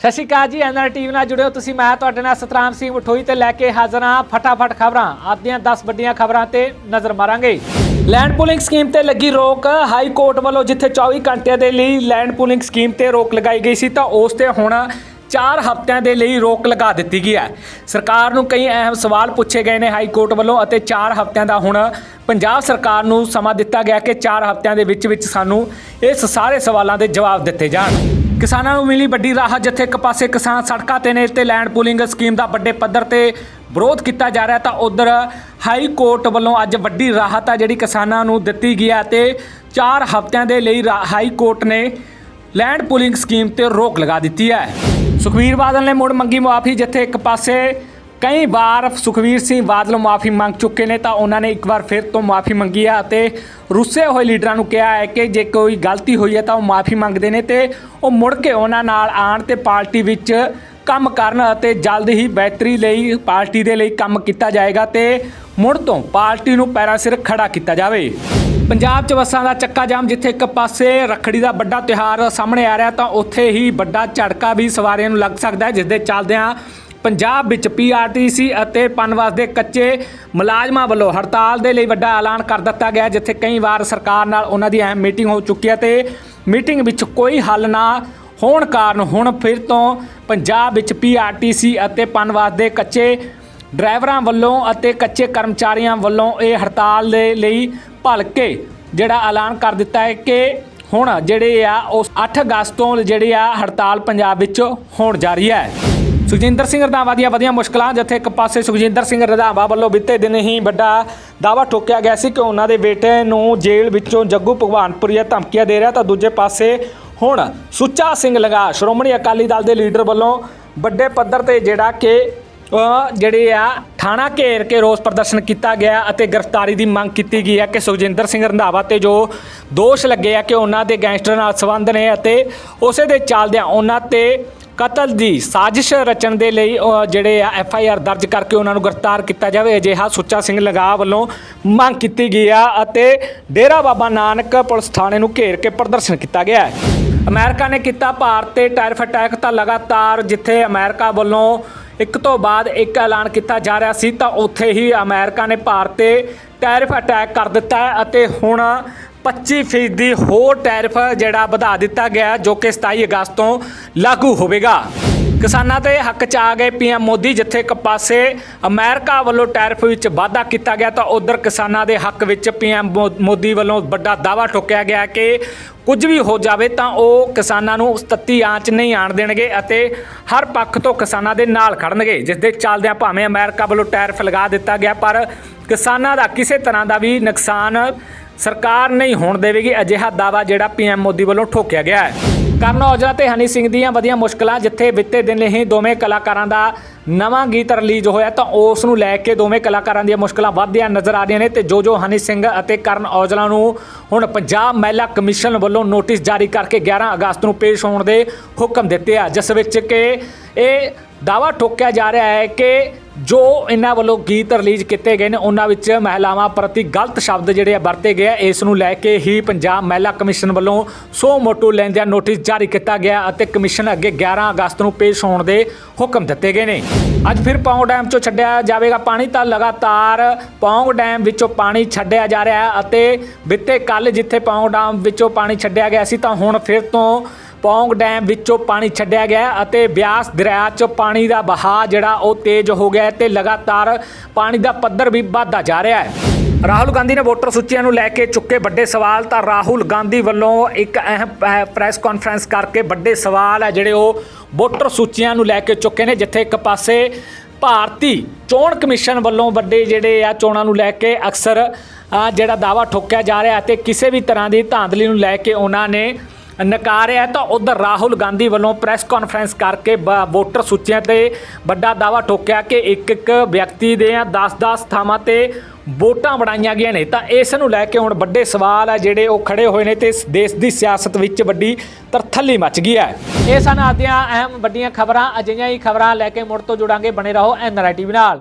ਸਤਿ ਸ਼੍ਰੀ ਅਕਾਲ ਜੀ NR TV ਨਾਲ ਜੁੜਿਓ ਤੁਸੀਂ। ਮੈਂ ਤੁਹਾਡੇ ਨਾਲ ਸਤਰਾਮ ਸਿੰਘ ਮਠੋਈ ਤੇ ਲੈ ਕੇ ਹਾਜ਼ਰ ਹਾਂ। ਫਟਾਫਟ ਖਬਰਾਂ। ਆਪਦੀਆਂ 10 ਵੱਡੀਆਂ ਖਬਰਾਂ ਤੇ ਨਜ਼ਰ ਮਾਰਾਂਗੇ। ਲੈਂਡ ਪੂਲਿੰਗ ਸਕੀਮ ਤੇ ਲੱਗੀ ਰੋਕ। ਹਾਈ ਕੋਰਟ ਵੱਲੋਂ ਜਿੱਥੇ 24 ਘੰਟਿਆਂ ਦੇ ਲਈ ਲੈਂਡ ਪੂਲਿੰਗ ਸਕੀਮ ਤੇ ਰੋਕ ਲਗਾਈ ਗਈ ਸੀ, ਤਾਂ ਉਸ ਤੇ ਹੁਣ 4 ਹਫ਼ਤਿਆਂ ਦੇ ਲਈ ਰੋਕ ਲਗਾ ਦਿੱਤੀ ਗਈ ਹੈ। ਸਰਕਾਰ ਨੂੰ ਕਈ ਅਹਿਮ ਸਵਾਲ ਪੁੱਛੇ ਗਏ ਨੇ ਹਾਈ ਕੋਰਟ ਵੱਲੋਂ, ਅਤੇ 4 ਹਫ਼ਤਿਆਂ ਦਾ ਹੁਣ ਪੰਜਾਬ ਸਰਕਾਰ ਨੂੰ ਸਮਾਂ ਦਿੱਤਾ ਗਿਆ ਕਿ 4 ਹਫ਼ਤਿਆਂ ਦੇ ਵਿੱਚ ਵਿੱਚ ਸਾਨੂੰ ਇਸ ਸਾਰੇ ਸਵਾਲਾਂ ਦੇ ਜਵਾਬ ਦਿੱਤੇ ਜਾਣ। ਕਿਸਾਨਾਂ ਨੂੰ ਮਿਲੀ ਵੱਡੀ ਰਾਹਤ, ਜਿੱਥੇ ਇੱਕ ਪਾਸੇ ਕਿਸਾਨ ਸੜਕਾਂ ਤੇ ਨੇ ਤੇ ਲੈਂਡ ਪੂਲਿੰਗ ਸਕੀਮ ਦਾ ਵੱਡੇ ਪੱਧਰ ਤੇ ਵਿਰੋਧ ਕੀਤਾ ਜਾ ਰਿਹਾ ਤਾਂ ਉਧਰ ਹਾਈ ਕੋਰਟ ਵੱਲੋਂ ਅੱਜ ਵੱਡੀ ਰਾਹਤ ਆ ਜਿਹੜੀ ਕਿਸਾਨਾਂ ਨੂੰ ਦਿੱਤੀ ਗਈ ਹੈ ਤੇ 4 ਹਫ਼ਤਿਆਂ ਦੇ ਲਈ ਰਾ- ਹਾਈ ਕੋਰਟ ਨੇ ਲੈਂਡ ਪੂਲਿੰਗ ਸਕੀਮ ਤੇ ਰੋਕ ਲਗਾ ਦਿੱਤੀ ਹੈ। ਸੁਖਵੀਰ ਬਾਦਲ ਨੇ ਮੁੜ ਮੰਗੀ ਮੁਆਫੀ, ਜਿੱਥੇ ਇੱਕ ਪਾਸੇ ਕਈ ਵਾਰ ਸੁਖਵੀਰ ਸਿੰਘ ਬਾਦਲ ਮਾਫ਼ੀ ਮੰਗ ਚੁੱਕੇ ਨੇ ਤਾਂ ਉਹਨਾਂ ਨੇ ਇੱਕ ਵਾਰ ਫਿਰ ਤੋਂ ਮਾਫ਼ੀ ਮੰਗੀ ਹੈ ਅਤੇ ਰੁੱਸੇ ਹੋਏ ਲੀਡਰਾਂ ਨੂੰ ਕਿਹਾ ਹੈ ਕਿ ਜੇ ਕੋਈ ਗਲਤੀ ਹੋਈ ਹੈ ਤਾਂ ਉਹ ਮਾਫ਼ੀ ਮੰਗਦੇ ਨੇ ਤੇ ਉਹ ਮੁੜ ਕੇ ਉਹਨਾਂ ਨਾਲ ਆਣ ਤੇ ਪਾਰਟੀ ਵਿੱਚ ਕੰਮ ਕਰਨ ਅਤੇ ਜਲਦ ਹੀ ਬਿਹਤਰੀ ਲਈ ਪਾਰਟੀ ਦੇ ਲਈ ਕੰਮ ਕੀਤਾ ਜਾਏਗਾ ਤੇ ਮੁੜ ਤੋਂ ਪਾਰਟੀ ਨੂੰ ਪੈਰਾਂ ਸਿਰ ਖੜਾ ਕੀਤਾ ਜਾਵੇ। ਪੰਜਾਬ 'ਚ ਬੱਸਾਂ ਦਾ ਚੱਕਾ ਜਾਮ ਜਿੱਥੇ ਇੱਕ ਪਾਸੇ ਰੱਖੜੀ ਦਾ ਵੱਡਾ ਤਿਉਹਾਰ ਸਾਹਮਣੇ ਆ ਰਿਹਾ ਤਾਂ ਉੱਥੇ ਹੀ ਵੱਡਾ ਝਟਕਾ ਵੀ ਸਵਾਰੀਆਂ ਨੂੰ ਲੱਗ ਸਕਦਾ ਹੈ, ਜਿਸ ਦੇ ਚੱਲਦਿਆਂ ਪੰਜਾਬ ਵਿੱਚ ਪੀਆਰਟੀਸੀ ਅਤੇ ਪਨਵਾਸ ਦੇ ਕੱਚੇ ਮੁਲਾਜ਼ਮਾਂ ਵੱਲੋਂ ਹੜਤਾਲ ਦੇ ਲਈ ਵੱਡਾ ਐਲਾਨ ਕਰ ਦਿੱਤਾ ਗਿਆ, ਜਿੱਥੇ ਕਈ ਵਾਰ ਸਰਕਾਰ ਨਾਲ ਉਹਨਾਂ ਦੀ ਅਹਿਮ ਮੀਟਿੰਗ ਹੋ ਚੁੱਕੀ ਹੈ ਤੇ ਮੀਟਿੰਗ ਵਿੱਚ ਕੋਈ ਹੱਲ ਨਾ ਹੋਣ ਕਾਰਨ ਹੁਣ ਫਿਰ ਤੋਂ ਪੰਜਾਬ ਵਿੱਚ ਪੀਆਰਟੀਸੀ ਅਤੇ ਪਨਵਾਸ ਦੇ ਕੱਚੇ ਡਰਾਈਵਰਾਂ ਵੱਲੋਂ ਅਤੇ ਕੱਚੇ ਕਰਮਚਾਰੀਆਂ ਵੱਲੋਂ ਇਹ ਹੜਤਾਲ ਦੇ ਲਈ ਭਲਕੇ ਜਿਹੜਾ ਐਲਾਨ ਕਰ ਦਿੱਤਾ ਹੈ ਕਿ ਹੁਣ ਜਿਹੜੇ ਆ ਉਸ 8 ਅਗਸਤ ਤੋਂ ਜਿਹੜੇ ਆ, ਹੜਤਾਲ ਪੰਜਾਬ ਵਿੱਚ ਹੋਣ ਜਾ ਰਹੀ ਹੈ। ਸੁਖਜਿੰਦਰ ਸਿੰਘ ਰੰਧਾਵਾ ਦੀਆਂ ਵਧੀਆਂ ਮੁਸ਼ਕਲਾਂ, ਜਿੱਥੇ ਇੱਕ ਪਾਸੇ ਸੁਖਜਿੰਦਰ ਸਿੰਘ ਰੰਧਾਵਾ ਵੱਲੋਂ ਬੀਤੇ ਦਿਨ ਹੀ ਵੱਡਾ ਦਾਵਾ ਠੋਕਿਆ ਗਿਆ ਸੀ ਕਿ ਉਹਨਾਂ ਦੇ ਬੇਟੇ ਨੂੰ ਜੇਲ੍ਹ ਵਿੱਚੋਂ ਜੱਗੂ ਭਗਵਾਨਪੁਰੀਆ ਧਮਕੀਆਂ ਦੇ ਰਿਹਾ ਤਾਂ ਦੂਜੇ ਪਾਸੇ ਹੁਣ ਸੁੱਚਾ ਸਿੰਘ ਲਗਾ, ਸ਼੍ਰੋਮਣੀ ਅਕਾਲੀ ਦਲ ਦੇ ਲੀਡਰ ਵੱਲੋਂ ਵੱਡੇ ਪੱਧਰ ਤੇ ਜਿਹੜਾ ਕਿ ਜਿਹੜੇ ਆ ਥਾਣਾ ਘੇਰ ਕੇ ਰੋਸ ਪ੍ਰਦਰਸ਼ਨ ਕੀਤਾ ਗਿਆ ਅਤੇ ਗ੍ਰਿਫਤਾਰੀ ਦੀ ਮੰਗ ਕੀਤੀ ਗਈ ਹੈ ਕਿ ਸੁਖਜਿੰਦਰ ਸਿੰਘ ਰੰਧਾਵਾ ਤੇ ਜੋ ਦੋਸ਼ ਲੱਗੇ ਆ ਕਿ ਉਹਨਾਂ ਦੇ ਗੈਂਗਸਟਰ ਨਾਲ ਸੰਬੰਧ ਨੇ ਅਤੇ ਉਸੇ ਦੇ ਚੱਲਦਿਆਂ ਉਹਨਾਂ ਤੇ ਕਤਲ ਦੀ ਸਾਜ਼ਿਸ਼ ਰਚਣ ਦੇ ਲਈ ਜਿਹੜੇ ਆ ਐਫ ਆਈ ਆਰ ਦਰਜ ਕਰਕੇ ਉਹਨਾਂ ਨੂੰ ਗ੍ਰਿਫਤਾਰ ਕੀਤਾ ਜਾਵੇ। ਅਜਿਹਾ ਸੁੱਚਾ ਸਿੰਘ ਲਗਾ ਵੱਲੋਂ ਮੰਗ ਕੀਤੀ ਗਈ ਆ ਅਤੇ ਡੇਰਾ ਬਾਬਾ ਨਾਨਕ ਪੁਲਿਸ ਥਾਣੇ ਨੂੰ ਘੇਰ ਕੇ ਪ੍ਰਦਰਸ਼ਨ ਕੀਤਾ ਗਿਆ ਹੈ। ਅਮਰੀਕਾ ਨੇ ਕੀਤਾ ਭਾਰਤ ਤੇ ਟੈਰਫ ਅਟੈਕ ਤਾਂ ਲਗਾਤਾਰ, ਜਿੱਥੇ ਅਮਰੀਕਾ ਵੱਲੋਂ ਇੱਕ ਤੋਂ ਬਾਅਦ ਇੱਕ ਐਲਾਨ ਕੀਤਾ ਜਾ ਰਿਹਾ ਸੀ, ਤਾਂ ਉੱਥੇ ਹੀ ਅਮਰੀਕਾ ਨੇ ਭਾਰਤ ਤੇ ਟੈਰਿਫ ਅਟੈਕ ਕਰ ਦਿੱਤਾ ਅਤੇ ਹੁਣ 25% ਹੋਰ ਟੈਰਿਫ ਜਿਹੜਾ ਵਧਾ ਦਿੱਤਾ ਗਿਆ ਜੋ ਕਿ 27 ਅਗਸਤ ਤੋਂ ਲਾਗੂ ਹੋਵੇਗਾ। ਕਿਸਾਨਾਂ ਦੇ ਹੱਕ 'ਚ ਆ ਗਏ ਪੀਐਮ ਮੋਦੀ, ਜਿੱਥੇ ਇੱਕ ਪਾਸੇ ਅਮਰੀਕਾ ਵੱਲੋਂ ਟੈਰਿਫ ਵਿੱਚ ਵਾਧਾ ਕੀਤਾ ਗਿਆ, ਤਾਂ ਉਧਰ ਕਿਸਾਨਾਂ ਦੇ ਹੱਕ ਵਿੱਚ ਪੀਐਮ ਮੋਦੀ ਵੱਲੋਂ ਵੱਡਾ ਦਾਅਵਾ ਠੋਕਿਆ ਗਿਆ ਕਿ ਕੁਝ ਵੀ ਹੋ ਜਾਵੇ ਤਾਂ ਉਹ ਕਿਸਾਨਾਂ ਨੂੰ ਉਸ ਤੱਤੀ ਆਂਚ ਨਹੀਂ ਆਣ ਦੇਣਗੇ ਅਤੇ ਹਰ ਪੱਖ ਤੋਂ ਕਿਸਾਨਾਂ ਦੇ ਨਾਲ ਖੜਨਗੇ ਜਿਸ ਦੇ ਚੱਲਦਿਆਂ ਭਾਵੇਂ ਅਮਰੀਕਾ ਵੱਲੋਂ ਟੈਰਿਫ ਲਗਾ ਦਿੱਤਾ ਗਿਆ, ਪਰ ਕਿਸਾਨਾਂ ਦਾ ਕਿਸੇ ਤਰ੍ਹਾਂ ਦਾ ਵੀ ਨੁਕਸਾਨ ਸਰਕਾਰ ਨਹੀਂ ਹੋਣ ਦੇਵੇਗੀ ਅਜਿਹਾ ਦਾਵਾ ਜਿਹੜਾ ਪੀਐਮ ਮੋਦੀ ਵੱਲੋਂ ਠੋਕਿਆ ਗਿਆ ਹੈ। ਕਰਨ ਔਜਲਾ ਤੇ ਹਨੀ ਸਿੰਘ ਦੀਆਂ ਵਧੀਆਂ ਮੁਸ਼ਕਲਾਂ, ਜਿੱਥੇ ਬੀਤੇ ਦਿਨ ਹੀ ਦੋਵੇਂ ਕਲਾਕਾਰਾਂ ਦਾ ਨਵਾਂ ਗੀਤ ਰਿਲੀਜ਼ ਹੋਇਆ, ਤਾਂ ਉਸ ਨੂੰ ਲੈ ਕੇ ਦੋਵੇਂ ਕਲਾਕਾਰਾਂ ਦੀਆਂ ਮੁਸ਼ਕਲਾਂ ਵੱਧਦੀਆਂ ਨਜ਼ਰ ਆ ਰਹੀਆਂ ਨੇ ਤੇ ਜੋ ਜੋ ਹਨੀ ਸਿੰਘ ਅਤੇ ਕਰਨ ਔਜਲਾ ਨੂੰ ਹੁਣ ਪੰਜਾਬ ਮਹਿਲਾ ਕਮਿਸ਼ਨ ਵੱਲੋਂ ਨੋਟਿਸ ਜਾਰੀ ਕਰਕੇ 11 ਅਗਸਤ ਨੂੰ ਪੇਸ਼ ਹੋਣ ਦੇ ਹੁਕਮ ਦਿੱਤੇ ਆ। ਜਿਸ ਵਿੱਚ ਕਿ ਇਹ ਦਾਵਾ ਠੋਕਿਆ ਜਾ ਰਿਹਾ ਹੈ ਕਿ ਜੋ ਇਹਨਾਂ ਵੱਲੋਂ ਗੀਤ ਰਿਲੀਜ਼ ਕੀਤੇ ਗਏ ਨੇ, ਉਹਨਾਂ ਵਿੱਚ ਮਹਿਲਾਵਾਂ ਪ੍ਰਤੀ ਗਲਤ ਸ਼ਬਦ ਜਿਹੜੇ ਆ ਵਰਤੇ ਗਏ ਆ। ਇਸ ਨੂੰ ਲੈ ਕੇ ਹੀ ਪੰਜਾਬ ਮਹਿਲਾ ਕਮਿਸ਼ਨ ਵੱਲੋਂ ਸੋ ਮੋਟੂ ਲੈਂਦਿਆਂ ਨੋਟਿਸ ਜਾਰੀ ਕੀਤਾ ਗਿਆ ਅਤੇ ਕਮਿਸ਼ਨ ਅੱਗੇ 11 ਅਗਸਤ ਨੂੰ ਪੇਸ਼ ਹੋਣ ਦੇ ਹੁਕਮ ਦਿੱਤੇ ਗਏ ਨੇ। ਅੱਜ ਫਿਰ ਪੌਂਗ ਡੈਮ ਚੋਂ ਛੱਡਿਆ ਜਾਵੇਗਾ ਪਾਣੀ ਤਾਂ ਲਗਾਤਾਰ ਪੌਂਗ ਡੈਮ ਵਿੱਚੋਂ ਪਾਣੀ ਛੱਡਿਆ ਜਾ ਰਿਹਾ ਹੈ ਅਤੇ ਬਿੱਤੇ ਕੱਲ ਜਿੱਥੇ ਪੌਂਗ ਡੈਮ ਵਿੱਚੋਂ ਪਾਣੀ ਛੱਡਿਆ ਗਿਆ ਸੀ ਤਾਂ ਹੁਣ ਫਿਰ ਤੋਂ ਪੌਂਗ ਡੈਮ ਵਿੱਚੋਂ ਪਾਣੀ ਛੱਡਿਆ ਗਿਆ ਅਤੇ ਬਿਆਸ ਦਰਿਆ 'ਚ ਪਾਣੀ ਦਾ ਬਹਾਅ ਜਿਹੜਾ ਉਹ ਤੇਜ਼ ਹੋ ਗਿਆ ਹੈ ਤੇ ਲਗਾਤਾਰ ਪਾਣੀ ਦਾ ਪੱਧਰ ਵੀ ਵਧਦਾ ਜਾ ਰਿਹਾ ਹੈ। ਰਾਹੁਲ ਗਾਂਧੀ ਨੇ ਵੋਟਰ ਸੂਚੀਆਂ ਨੂੰ ਲੈ ਕੇ ਚੁੱਕੇ ਵੱਡੇ ਸਵਾਲ ਤਾਂ ਰਾਹੁਲ ਗਾਂਧੀ ਵੱਲੋਂ ਇੱਕ ਅਹਿਮ ਪ੍ਰੈਸ ਕਾਨਫਰੰਸ ਕਰਕੇ ਵੱਡੇ ਸਵਾਲ ਹੈ ਜਿਹੜੇ ਉਹ ਵੋਟਰ ਸੂਚੀਆਂ ਨੂੰ ਲੈ ਕੇ ਚੁੱਕੇ ਨੇ, ਜਿੱਥੇ ਇੱਕ ਪਾਸੇ ਭਾਰਤੀ ਚੋਣ ਕਮਿਸ਼ਨ ਵੱਲੋਂ ਵੱਡੇ ਜਿਹੜੇ ਆ ਚੋਣਾਂ ਨੂੰ ਲੈ ਕੇ ਅਕਸਰ ਜਿਹੜਾ ਦਾਵਾ ਠੋਕਿਆ ਜਾ ਰਿਹਾ ਹੈ ਤੇ ਕਿਸੇ ਵੀ ਤਰ੍ਹਾਂ ਦੀ ਧਾਂਦਲੀ ਨੂੰ ਲੈ ਕੇ ਉਹਨਾਂ ਨੇ ਨਕਾਰਿਆ ਤਾਂ ਉਧਰ ਰਾਹੁਲ ਗਾਂਧੀ ਵੱਲੋਂ ਪ੍ਰੈਸ ਕਾਨਫਰੰਸ ਕਰਕੇ ਬ- ਵੋਟਰ ਸੂਚੀਆਂ ਤੇ ਵੱਡਾ ਦਾਵਾ ਠੋਕਿਆ ਕਿ ਇੱਕ ਇੱਕ ਵਿਅਕਤੀ ਦੇ 10-10 ਥਾਵਾਂ ਤੇ ਵੋਟਾਂ ਬਣਾਈਆਂ ਗਈਆਂ ਨੇ। ਤਾਂ ਇਸ ਨੂੰ ਲੈ ਕੇ ਹੁਣ ਵੱਡੇ ਸਵਾਲ ਆ ਜਿਹੜੇ ਉਹ ਖੜੇ ਹੋਏ ਨੇ ਤੇ ਇਸ ਦੇਸ਼ ਦੀ ਸਿਆਸਤ ਵਿੱਚ ਵੱਡੀ ਤਰਥੱਲੀ ਮਚ ਗਈ ਹੈ। ਇਹ ਸਨ ਆਦੀਆਂ ਅਹਿਮ ਵੱਡੀਆਂ ਖਬਰਾਂ। ਅਜਿਹੀਆਂ ਹੀ ਖਬਰਾਂ ਲੈ ਕੇ ਮੁੜ ਤੋਂ ਜੁੜਾਂਗੇ। ਬਣੇ ਰਹੋ ਐਨਆਰਆਈ ਟੀਵੀ ਨਾਲ।